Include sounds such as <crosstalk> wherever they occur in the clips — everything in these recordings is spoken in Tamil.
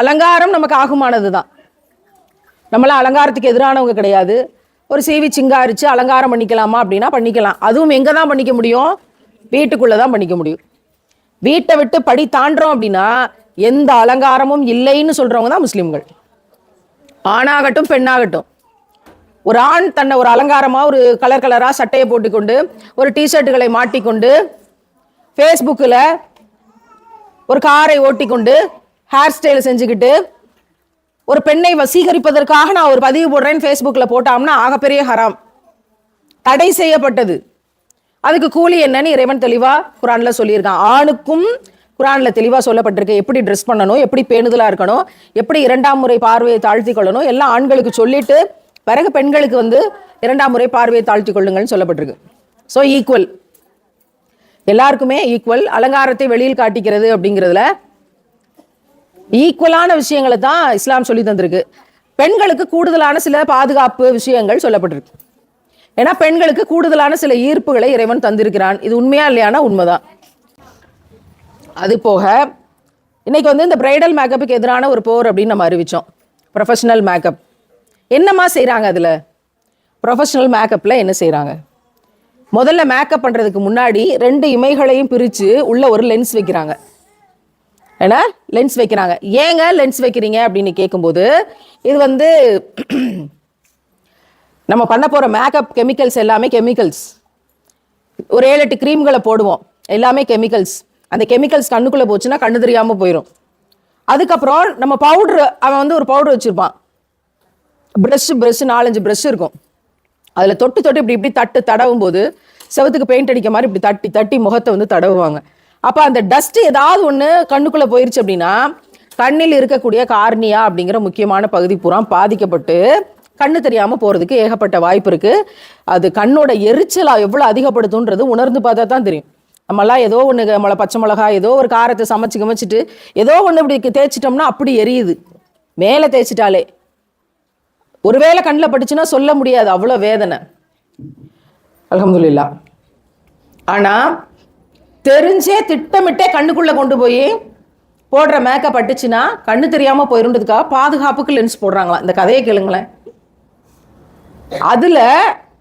அலங்காரம் நமக்கு ஆகுமானது தான் நம்மளாம் அலங்காரத்துக்கு எதிரானவங்க கிடையாது. ஒரு சீவி சிங்காரிச்சு அலங்காரம் பண்ணிக்கலாமா அப்படின்னா பண்ணிக்கலாம். அதுவும் எங்கே தான் பண்ணிக்க முடியும்? வீட்டுக்குள்ளே தான் பண்ணிக்க முடியும். வீட்டை விட்டு படி தாண்டுறோம் அப்படின்னா எந்த அலங்காரமும் இல்லைன்னு சொல்கிறவங்க தான் முஸ்லீம்கள். ஆணாகட்டும் பெண்ணாகட்டும். ஒரு ஆண் தன்னை ஒரு அலங்காரமாக ஒரு கலர் கலராக சட்டையை போட்டுக்கொண்டு ஒரு டிஷர்ட்டுகளை மாட்டிக்கொண்டு ஃபேஸ்புக்கில் ஒரு காரை ஓட்டிக்கொண்டு ஹேர் ஸ்டைல் செஞ்சுக்கிட்டு ஒரு பெண்ணை வசீகரிப்பதற்காக நான் ஒரு பதிவு போடுறேன்னு ஃபேஸ்புக்கில் போட்டோம்னா ஆகப்பெரிய ஹராம். தடை செய்யப்பட்டது. அதுக்கு கூலி என்னன்னு இறைவன் தெளிவாக குரானில் சொல்லியிருக்கான். ஆணுக்கும் குரானில் தெளிவாக சொல்லப்பட்டிருக்கு. எப்படி ட்ரெஸ் பண்ணணும் எப்படி பேணுதலாக இருக்கணும் எப்படி இரண்டாம் முறை பார்வையை தாழ்த்தி கொள்ளணும் எல்லாம் ஆண்களுக்கு சொல்லிட்டு பிறகு பெண்களுக்கு வந்து இரண்டாம் முறை பார்வையை தாழ்த்தி கொள்ளுங்கள்னு சொல்லப்பட்டிருக்கு. ஸோ ஈக்குவல் எல்லாருக்குமே ஈக்குவல் அலங்காரத்தை வெளியில் காட்டிக்கிறது அப்படிங்கிறதுல ஈக்குவலான விஷயங்களை தான் இஸ்லாம் சொல்லி தந்திருக்கு. பெண்களுக்கு கூடுதலான சில பாதுகாப்பு விஷயங்கள் சொல்லப்பட்டிருக்கு. ஏன்னா பெண்களுக்கு கூடுதலான சில ஈர்ப்புகளை இறைவன் தந்திருக்கிறான். இது உண்மையா இல்லையானா? உண்மைதான். அது போக இன்னைக்கு வந்து இந்த பிரைடல் மேக்கப்புக்கு எதிரான ஒரு போர் அப்படின்னு நம்ம அறிவிச்சோம். ப்ரொஃபஷனல் மேக்கப் என்னம்மா செய்கிறாங்க அதில்? ப்ரொஃபஷனல் மேக்கப்பில் என்ன செய்கிறாங்க முதல்ல மேக்கப் பண்ணுறதுக்கு முன்னாடி ரெண்டு இமைகளையும் பிரித்து உள்ள ஒரு லென்ஸ் வைக்கிறாங்க. ஏன்னா லென்ஸ் வைக்கிறாங்க. ஏங்க லென்ஸ் வைக்கிறீங்க அப்படின்னு கேட்கும்போது இது வந்து <clears throat> நம்ம பண்ண போகிற மேக்கப் கெமிக்கல்ஸ் எல்லாமே கெமிக்கல்ஸ் ஒரு ஏழு எட்டு க்ரீம்களை போடுவோம். எல்லாமே கெமிக்கல்ஸ் அந்த கெமிக்கல்ஸ் கண்ணுக்குள்ளே போச்சுன்னா கண்ணு தெரியாமல் போயிடும் அதுக்கப்புறம் நம்ம பவுட்ரு அவன் வந்து ஒரு பவுடர் வச்சுருப்பான். ப்ரெஷ்ஷு ப்ரெஷ்ஷு நாலஞ்சு ப்ரெஷ் இருக்கும். அதில் தொட்டு தொட்டு இப்படி இப்படி தட்டு தடவும் போது செவத்துக்கு பெயிண்ட் அடிக்க மாதிரி இப்படி தட்டி தட்டி முகத்தை வந்து தடவுவாங்க. அப்போ அந்த டஸ்ட் ஏதாவது ஒன்று கண்ணுக்குள்ளே போயிருச்சு அப்படின்னா கண்ணில் இருக்கக்கூடிய கார்னியா அப்படிங்கிற முக்கியமான பகுதி பூரா பாதிக்கப்பட்டு கண்ணு தெரியாமல் போகிறதுக்கு ஏகப்பட்ட வாய்ப்பு இருக்குது அது கண்ணோட எரிச்சலா எவ்வளோ அதிகப்படுத்துன்றது உணர்ந்து பார்த்தா தான் தெரியும். நம்மளாம் ஏதோ ஒன்று மிள பச்சை மிளகா ஏதோ ஒரு காரத்தை சமைச்சு கமைச்சிட்டு ஏதோ ஒன்று இப்படி தேய்ச்சிட்டோம்னா அப்படி எரியுது. மேலே தேய்ச்சிட்டாலே. ஒருவேளை கண்ணில் பட்டுச்சுன்னா சொல்ல முடியாது அவ்வளோ வேதனை. அலமதுல்லா ஆனால் தெரிஞ்சே திட்டமிட்டே கண்ணுக்குள்ளே கொண்டு போய் போடுற மேக்கப் பட்டுச்சுன்னா கண்ணு தெரியாமல் போயிருன்றதுக்காக பாதுகாப்புக்கு லென்ஸ் போடுறாங்களா? இந்த கதையை கேளுங்களேன். அதில்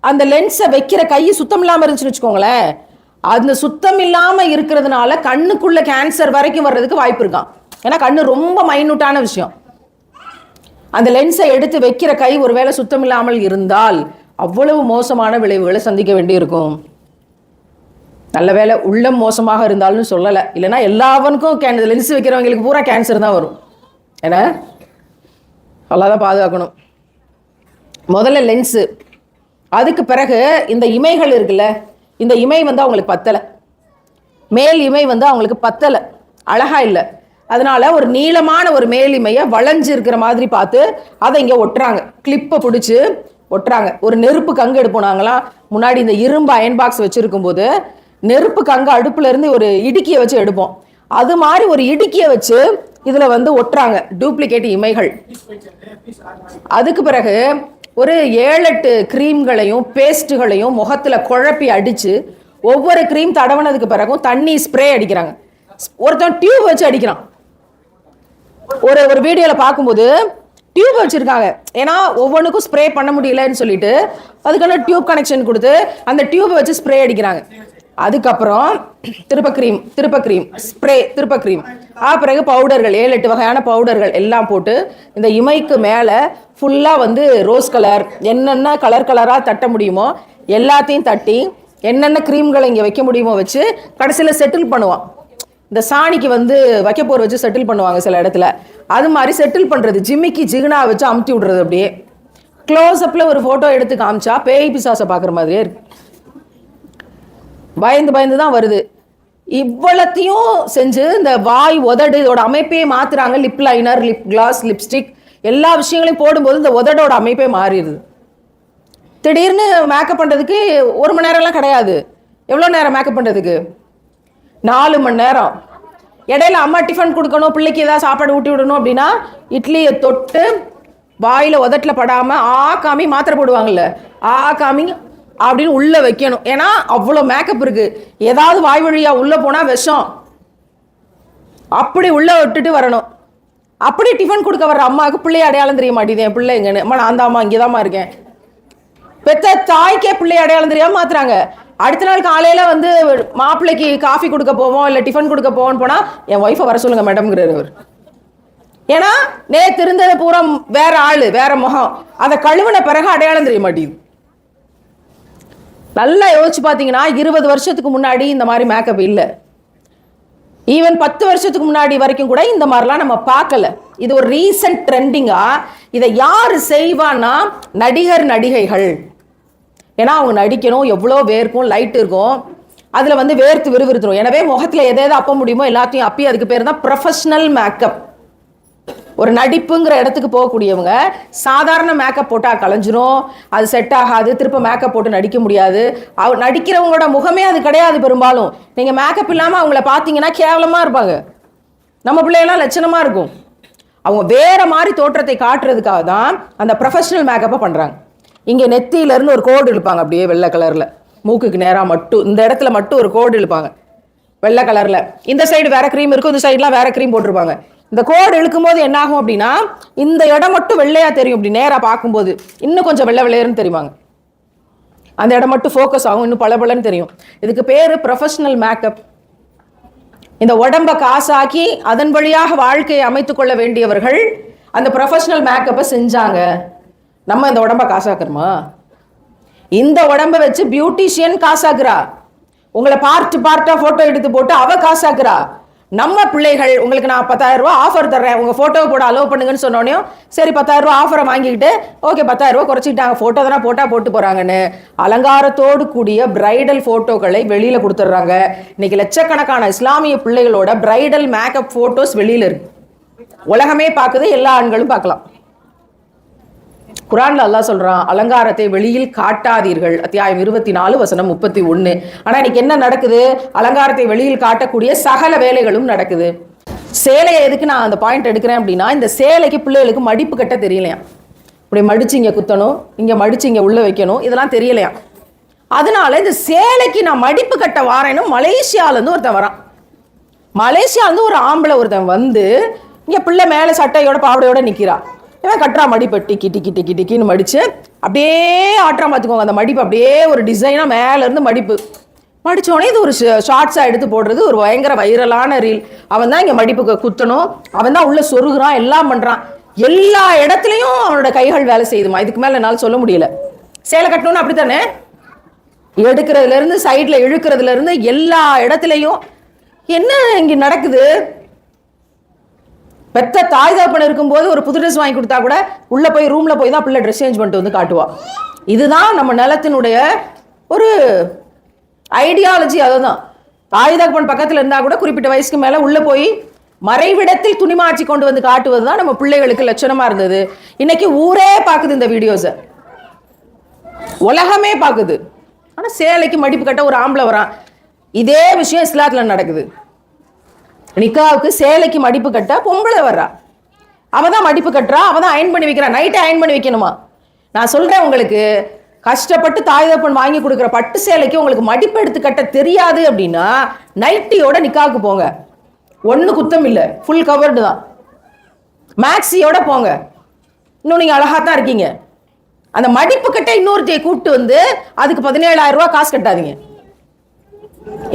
அந்த லென்ஸை வைக்கிற கை சுத்தம் இல்லாமல் இருந்துச்சுன்னு வச்சுக்கோங்களேன். அந்த சுத்தம் இல்லாமல் இருக்கிறதுனால கண்ணுக்குள்ள கேன்சர் வரைக்கும் வர்றதுக்கு வாய்ப்பு இருக்கான் ஏன்னா கண்ணு ரொம்ப மைன்யூட்டான விஷயம். அந்த லென்ஸை எடுத்து வைக்கிற கை ஒருவேளை சுத்தம் இல்லாமல் இருந்தால் அவ்வளவு மோசமான விளைவுகளை சந்திக்க வேண்டியிருக்கும். நல்ல வேளை உள்ளம் மோசமாக இருந்தாலும் சொல்லலை. இல்லைன்னா எல்லாவனுக்கும் கேன் லென்ஸ் வைக்கிறவங்களுக்கு பூரா கேன்சர் தான் வரும். ஏன்னா அல்லாதான் பாதுகாக்கணும். முதல்ல லென்ஸு அதுக்கு பிறகு இந்த இமைகள் இருக்குல்ல இந்த இமை வந்து அவங்களுக்கு பத்தலை. மேல் இமை வந்து அவங்களுக்கு பத்தலை. அழகாக இல்லை. அதனால் ஒரு நீளமான ஒரு மேல் இமையை வளைஞ்சு இருக்கிற மாதிரி பார்த்து அதை இங்கே ஒட்டுறாங்க. கிளிப்பை பிடிச்சி ஒட்டுறாங்க. ஒரு நெருப்பு கங்கு எடுப்போம் நாங்களாம் முன்னாடி இந்த இரும்பு அயன் பாக்ஸ் வச்சுருக்கும் போது நெருப்புக்கு அங்கே அடுப்புலேருந்து ஒரு இடுக்கியை வச்சு எடுப்போம். அது மாதிரி ஒரு இடுக்கியை வச்சு இதில் வந்து ஒட்டுறாங்க. டூப்ளிகேட் இமைகள். அதுக்கு பிறகு ஒரு ஏழெட்டு க்ரீம்களையும் பேஸ்ட்டுகளையும் முகத்தில் குழப்பி அடித்து ஒவ்வொரு க்ரீம் தடவினதுக்கு பிறகும் தண்ணி ஸ்ப்ரே அடிக்கிறாங்க. ஒருத்தன் டியூப் வச்சு அடிக்கிறான். ஒரு ஒரு வீடியோவில் பார்க்கும்போது டியூப் வச்சுருக்காங்க. ஏன்னா ஒவ்வொன்றுக்கும் ஸ்ப்ரே பண்ண முடியலன்னு சொல்லிட்டு அதுக்கான டியூப் கனெக்ஷன் கொடுத்து அந்த டியூப் வச்சு ஸ்ப்ரே அடிக்கிறாங்க. அதுக்கப்புறம் திருப்ப க்ரீம் திருப்ப க்ரீம் ஸ்ப்ரே திருப்ப க்ரீம் ஆ பிறகு பவுடர்கள் ஏழு எட்டு வகையான பவுடர்கள் எல்லாம் போட்டு இந்த இமைக்கு மேலே ஃபுல்லாக வந்து ரோஸ் கலர் என்னென்ன கலர் கலராக தட்ட முடியுமோ எல்லாத்தையும் தட்டி என்னென்ன க்ரீம்களை இங்கே வைக்க முடியுமோ வச்சு கடைசியில் செட்டில் பண்ணுவான். இந்த சாணிக்கு வந்து வைக்க போர் வச்சு செட்டில் பண்ணுவாங்க சில இடத்துல. அது மாதிரி செட்டில் பண்ணுறது ஜிம்மிக்கு ஜிகுனா வச்சு அமுத்தி விடுறது அப்படியே. க்ளோஸ்அப்பில் ஒரு ஃபோட்டோ எடுத்து காமிச்சா பேய் பிசாசை பார்க்குற மாதிரியே இருக்கு. பயந்து பயந்து தான் வருது. இவ்வளத்தையும் செஞ்சு இந்த வாய் உதடு இதோட அமைப்பே மாத்துறாங்க. Lip liner lip gloss lipstick எல்லா விஷயங்களையும் போடும்போது இந்த உதடோட அமைப்பே மாறிடுது. திடீர்னு மேக்கப் பண்ணுறதுக்கு ஒரு மணி நேரம்லாம் கிடையாது. எவ்வளோ நேரம் மேக்கப் பண்ணுறதுக்கு நாலு மணி நேரம். இடையில அம்மா டிஃபன் கொடுக்கணும் பிள்ளைக்கு ஏதாவது சாப்பாடு ஊட்டி விடணும் அப்படின்னா இட்லியை தொட்டு வாயில் உதட்டில் படாமல் ஆ காமி மாத்திரை போடுவாங்கல்ல. ஆ காமி அப்படின்னு உள்ளே வைக்கணும். ஏன்னா அவ்வளோ மேக்கப் இருக்குது ஏதாவது வாய் வழியாக உள்ளே போனால் விஷம். அப்படி உள்ளே விட்டுட்டு வரணும். அப்படி டிஃபன் கொடுக்க வர்ற அம்மாவுக்கு பிள்ளை அடையாளம் தெரிய மாட்டேது என் பிள்ளை எங்கன்னு. அம்மா நான் தாம்மா இங்கே தாம்மா இருக்கேன். பெத்த தாய்க்கே பிள்ளை அடையாளம் தெரியாமல் மாத்துறாங்க. அடுத்த நாள் காலையில் வந்து மாப்பிள்ளைக்கு காஃபி கொடுக்க போவோம் இல்லை டிஃபன் கொடுக்க போவோம்னு போனால் என் ஒய்ஃபை வர சொல்லுங்கள் மேடம்ங்கிறாரு அவர். ஏன்னா நேற்று இருந்தது பூரா வேற ஆள் வேற முகம். அதை கழுவுன பிறகு அடையாளம் தெரிய மாட்டேங்குது. நல்லா யோசிச்சு பார்த்தீங்கன்னா இருபது வருஷத்துக்கு முன்னாடி இந்த மாதிரி மேக்கப் இல்லை. ஈவன் பத்து வருஷத்துக்கு முன்னாடி வரைக்கும் கூட இந்த மாதிரிலாம் நம்ம பார்க்கல. இது ஒரு ரீசன்ட் ட்ரெண்டிங்காக இதை யார் செய்வான்னா நடிகர் நடிகைகள். ஏன்னா அவங்க நடிக்கணும் எவ்வளோ வேர்க்கும் லைட் இருக்கும். அதில் வந்து வேர்த்து விறுவிறுத்துரும். எனவே முகத்தில் எதை எதை அப்ப முடியுமோ எல்லாத்தையும் அப்பி அதுக்கு பேர் தான் ப்ரொஃபஷ்னல் மேக்கப் ஒரு நடிப்புங்கிற இடத்துக்கு போகக்கூடியவங்க சாதாரண மேக்கப் போட்டால் கலைஞ்சிரும் அது செட் ஆகாது திருப்ப மேக்கப் போட்டு நடிக்க முடியாது. அவ நடிக்கிறவங்களோட முகமே அது கிடையாது பெரும்பாலும். நீங்கள் மேக்கப் இல்லாமல் அவங்கள பார்த்தீங்கன்னா கேவலமாக இருப்பாங்க. நம்ம பிள்ளைகள்லாம் லட்சணமாக இருக்கும். அவங்க வேற மாதிரி தோற்றத்தை காட்டுறதுக்காக தான் அந்த ப்ரொஃபஷனல் மேக்கப்பை பண்ணுறாங்க இங்கே நெத்தியிலேருந்து ஒரு கோடு இழுப்பாங்க அப்படியே வெள்ளை கலரில். மூக்குக்கு நேராக மட்டும் இந்த இடத்துல மட்டும் ஒரு கோடு இழுப்பாங்க. வெள்ளை கலரில். இந்த சைடு வேற க்ரீம் இருக்கும் இந்த சைடுலாம் வேற க்ரீம் போட்டிருப்பாங்க. இந்த கோடு இழுக்கும் போது என்னாகும் அப்படின்னா இந்த இடம் மட்டும் வெள்ளையா தெரியும் அப்படி நேராக பார்க்கும்போது இன்னும் கொஞ்சம் வெள்ளை வெள்ளையர்னு தெரியுவாங்க அந்த இடம் மட்டும் ஃபோக்கஸ் ஆகும் இன்னும் பளபளன்னு தெரியும். இதுக்கு பேர் ப்ரொஃபஷனல் மேக்கப் இந்த உடம்ப காசாக்கி அதன் வழியாக வாழ்க்கையை அமைத்து கொள்ள வேண்டியவர்கள் அந்த ப்ரொஃபஷனல் மேக்கப்பை செஞ்சாங்க. நம்ம இந்த உடம்ப காசாக்குறோமா? இந்த உடம்ப வச்சு பியூட்டிஷியன் காசாக்குறா. உங்களை பார்ட் பார்ட்டா போட்டோ எடுத்து போட்டு அவ காசாக்குறா. நம்ம பிள்ளைகள் உங்களுக்கு நான் பத்தாயிரம் ரூபா ஆஃபர் தர்றேன். உங்க போட்டோ போட அலோவ் பண்ணுங்கன்னு சொன்னோடனே சரி பத்தாயிரம் ரூபா ஆஃபரை வாங்கிக்கிட்டு ஓகே பத்தாயிரம் ரூபா குறைச்சிக்கிட்டாங்க. போட்டோ தானே போட்டா போட்டு போறாங்கன்னு. அலங்காரத்தோடு கூடிய பிரைடல் போட்டோக்களை வெளியில கொடுத்துட்றாங்க. இன்னைக்கு லட்சக்கணக்கான இஸ்லாமிய பிள்ளைகளோட பிரைடல் மேக்கப் போட்டோஸ் வெளியில இருக்கு. உலகமே பார்க்குது எல்லா ஆண்களும் பார்க்கலாம். குரான்ல அல்லா சொல்றான் அலங்காரத்தை வெளியில் காட்டாதீர்கள். அத்தியாயம் இருபத்தி நாலு வசனம் முப்பத்தி ஒன்று ஆனா இன்னைக்கு என்ன நடக்குது? அலங்காரத்தை வெளியில் காட்டக்கூடிய சகல வேலைகளும் நடக்குது. சேலையை எதுக்கு நான் அந்த பாயிண்ட் எடுக்கிறேன் அப்படின்னா இந்த சேலைக்கு பிள்ளைகளுக்கு மடிப்பு கட்ட தெரியலையா? இப்படி மடிச்சு இங்க குத்தணும் இங்க மடிச்சு இங்க உள்ள வைக்கணும் இதெல்லாம் தெரியலையா? அதனால இந்த சேலைக்கு நான் மடிப்பு கட்ட வாரேன்னு மலேசியால இருந்து ஒருத்தன் வரான். மலேசியால இருந்து ஒரு ஆம்பளை ஒருத்தன் வந்து இங்க பிள்ளை மேல சட்டையோட பாவடையோட நிற்கிறான் இவன் கட்டுறா மடிப்பட்டி டிக்கி டிக்கி டிக்கி டிக்கின்னு மடித்து அப்படியே ஆட்டுறான் பார்த்துக்கோங்க அந்த மடிப்பு அப்படியே ஒரு டிசைனாக மேலேருந்து மடிப்பு. மடிச்ச உடனே இது ஒரு ஷார்ட்ஸாக எடுத்து போடுறது ஒரு பயங்கர வைரலான ரீல் அவன் தான் இங்கே மடிப்புக்கு குத்தணும். அவன் தான் உள்ளே சொருகிறான் எல்லாம் பண்ணுறான் எல்லா இடத்துலையும் அவனோட கைகள் வேலை செய்யுதுமா இதுக்கு மேலே என்னால் சொல்ல முடியல. சேலை கட்டணும்னு அப்படித்தானே? தானே எடுக்கிறதுலேருந்து சைடில் இழுக்கிறதுலேருந்து எல்லா இடத்துலையும் என்ன இங்கே நடக்குது? பெத்த தாய் தகப்பன் இருக்கும்போது ஒரு புது ட்ரெஸ் வாங்கி கொடுத்தா கூட உள்ள போய் ரூம்ல போய் தான் பிள்ளை ட்ரெஸ் சேஞ்ச் பண்ணிட்டு வந்து காட்டுவா. இதுதான் நம்ம நிலத்தினுடைய ஒரு ஐடியாலஜி அதுதான். தாய் தகப்பன் பக்கத்துல இருந்தா கூட குறிப்பிட்ட வயசுக்கு மேல உள்ள போய் மறைவிடத்தில் துணிமாற்றி கொண்டு வந்து காட்டுவது தான் நம்ம பிள்ளைகளுக்கு லட்சணமா இருந்தது. இன்னைக்கு ஊரே பார்க்குது இந்த வீடியோஸை உலகமே பார்க்குது ஆனால் சேலைக்கு மடிப்பு கட்ட ஒரு ஆம்பளை வரான். இதே விஷயம் இஸ்லாத்தில் நடக்குது. நிக்காவுக்கு சேலைக்கு மடிப்பு கட்ட பொம்பளை வர்றா. அவ தான் மடிப்பு கட்டுறா அவ தான் அயன் பண்ணி வைக்கிறா. நைட்டு அயன் பண்ணி வைக்கணுமா? நான் சொல்றேன் உங்களுக்கு கஷ்டப்பட்டு தாய் தப்பன் வாங்கி கொடுக்குற பட்டு சேலைக்கு உங்களுக்கு மடிப்பு எடுத்து கட்ட தெரியாது அப்படின்னா நைட்டியோட நிக்காவுக்கு போங்க. ஒன்று குத்தம் இல்லை. ஃபுல் கவர்டு தான். மேக்ஸியோட போங்க. இன்னும் நீங்கள் அழகாக தான் இருக்கீங்க. அந்த மடிப்பு கட்ட இன்னொருத்தையை கூப்பிட்டு வந்து அதுக்கு பதினேழாயிரம் ரூபா காசு கட்டாதீங்க.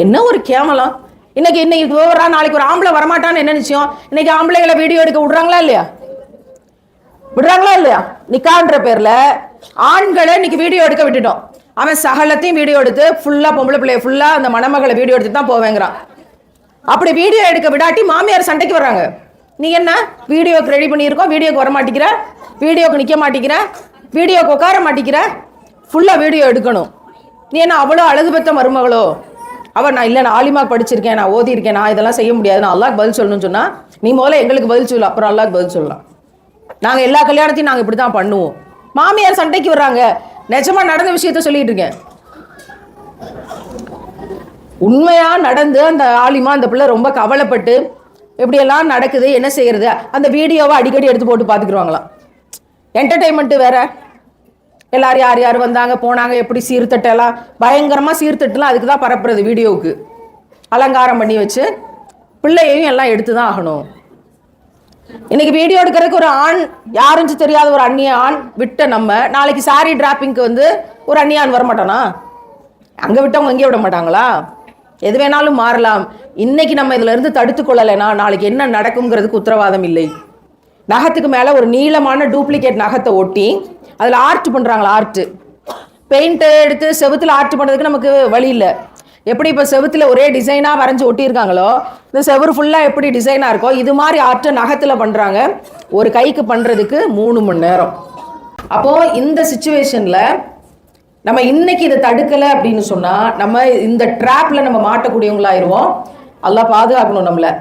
என்ன ஒரு கேமலாம் இன்னைக்கு இன்னைக்கு ஓவரா நாளைக்கு ஒரு ஆம்பளை வரமாட்டான்னு என்ன நிச்சயம்? இன்னைக்கு ஆம்பளைகளை வீடியோ எடுக்க விடுறாங்களா இல்லையா? விடுறாங்களா இல்லையா? நிக்கான்ற பேர்ல ஆண்களை இன்னைக்கு வீடியோ எடுக்க விட்டுட்டோம். அவன் சகலத்தையும் வீடியோ எடுத்து ஃபுல்லா பொம்பளை பிள்ளைய ஃபுல்லா அந்த மணமகளை வீடியோ எடுத்து தான் போவேங்கிறான். அப்படி வீடியோ எடுக்க விடாட்டி மாமியார் சண்டைக்கு வர்றாங்க. நீ என்ன? வீடியோக்கு ரெடி பண்ணியிருக்கோம் வீடியோக்கு வர மாட்டேங்கிற வீடியோக்கு நிற்க மாட்டேங்கிற? வீடியோக்கு உட்கார மாட்டேங்கிற? ஃபுல்லாக வீடியோ எடுக்கணும். நீ என்ன அவ்வளோ அழகு பெற்ற மருமகளோ? அவன் நான் இல்லை நான் ஆலிமா படிச்சிருக்கேன் நான் ஓதி இருக்கேன் நான் இதெல்லாம் செய்ய முடியாது. நான் அல்லாஹ் பதில் சொல்லணும்னு சொன்னால் நீ முதல்ல எங்களுக்கு பதில் சொல்லு அப்புறம் அல்லாஹ் பதில் சொல்லலாம். நாங்கள் எல்லா கல்யாணத்தையும் நாங்கள் இப்படி தான் பண்ணுவோம். மாமியார் சண்டைக்கு வர்றாங்க. நிஜமாக நடந்த விஷயத்த சொல்லிட்டு இருக்கேன். உண்மையாக நடந்து அந்த ஆலிமா அந்த பிள்ளை ரொம்ப கவலைப்பட்டு எப்படியெல்லாம் நடக்குது என்ன செய்யறது? அந்த வீடியோவை அடிக்கடி எடுத்து போட்டு பார்த்துக்குருவாங்களாம். என்டர்டைன்மெண்ட்டு வேற. எல்லாரும் யார் யார் வந்தாங்க போனாங்க எப்படி சீர்தட்டெல்லாம்? பயங்கரமாக சீர்தட்டுலாம் அதுக்கு தான் பரப்புறது வீடியோவுக்கு. அலங்காரம் பண்ணி வச்சு பிள்ளையையும் எல்லாம் எடுத்து தான் ஆகணும். இன்னைக்கு வீடியோ எடுக்கிறதுக்கு ஒரு ஆண் யாருன்னு தெரியாத ஒரு அந்நிய ஆண் விட்ட நம்ம நாளைக்கு சாரி டிராப்பிங்க்கு வந்து ஒரு அந்நிய ஆண் வரமாட்டானா? அங்கே விட்டவங்க இங்கே விட மாட்டாங்களா? எது வேணாலும் மாறலாம். இன்னைக்கு நம்ம இதுல இருந்து தடுத்து கொள்ளலைன்னா நாளைக்கு என்ன நடக்குங்கிறதுக்கு உத்தரவாதம் இல்லை. நகத்துக்கு மேல ஒரு நீளமான டூப்ளிகேட் நகத்தை ஒட்டி அதில் ஆர்ட் பண்ணுறாங்களா ஆர்ட் பெயிண்ட்டை எடுத்து செவத்தில் ஆர்ட் பண்ணுறதுக்கு நமக்கு வழி இல்லை. எப்படி இப்போ செவத்தில் ஒரே டிசைனாக வரைஞ்சி ஒட்டியிருக்காங்களோ இந்த செவுரு ஃபுல்லாக எப்படி டிசைனாக இருக்கோ இது மாதிரி ஆர்ட்டை நகத்தில் பண்ணுறாங்க ஒரு கைக்கு பண்ணுறதுக்கு மூணு மணி நேரம். அப்போது இந்த சுச்சுவேஷனில் நம்ம இன்னைக்கு இதை தடுக்கலை அப்படின்னு சொன்னால் நம்ம இந்த ட்ராப்பில் நம்ம மாட்டக்கூடியவங்களாயிருவோம். எல்லாம் பாதுகாக்கணும் நம்மளை.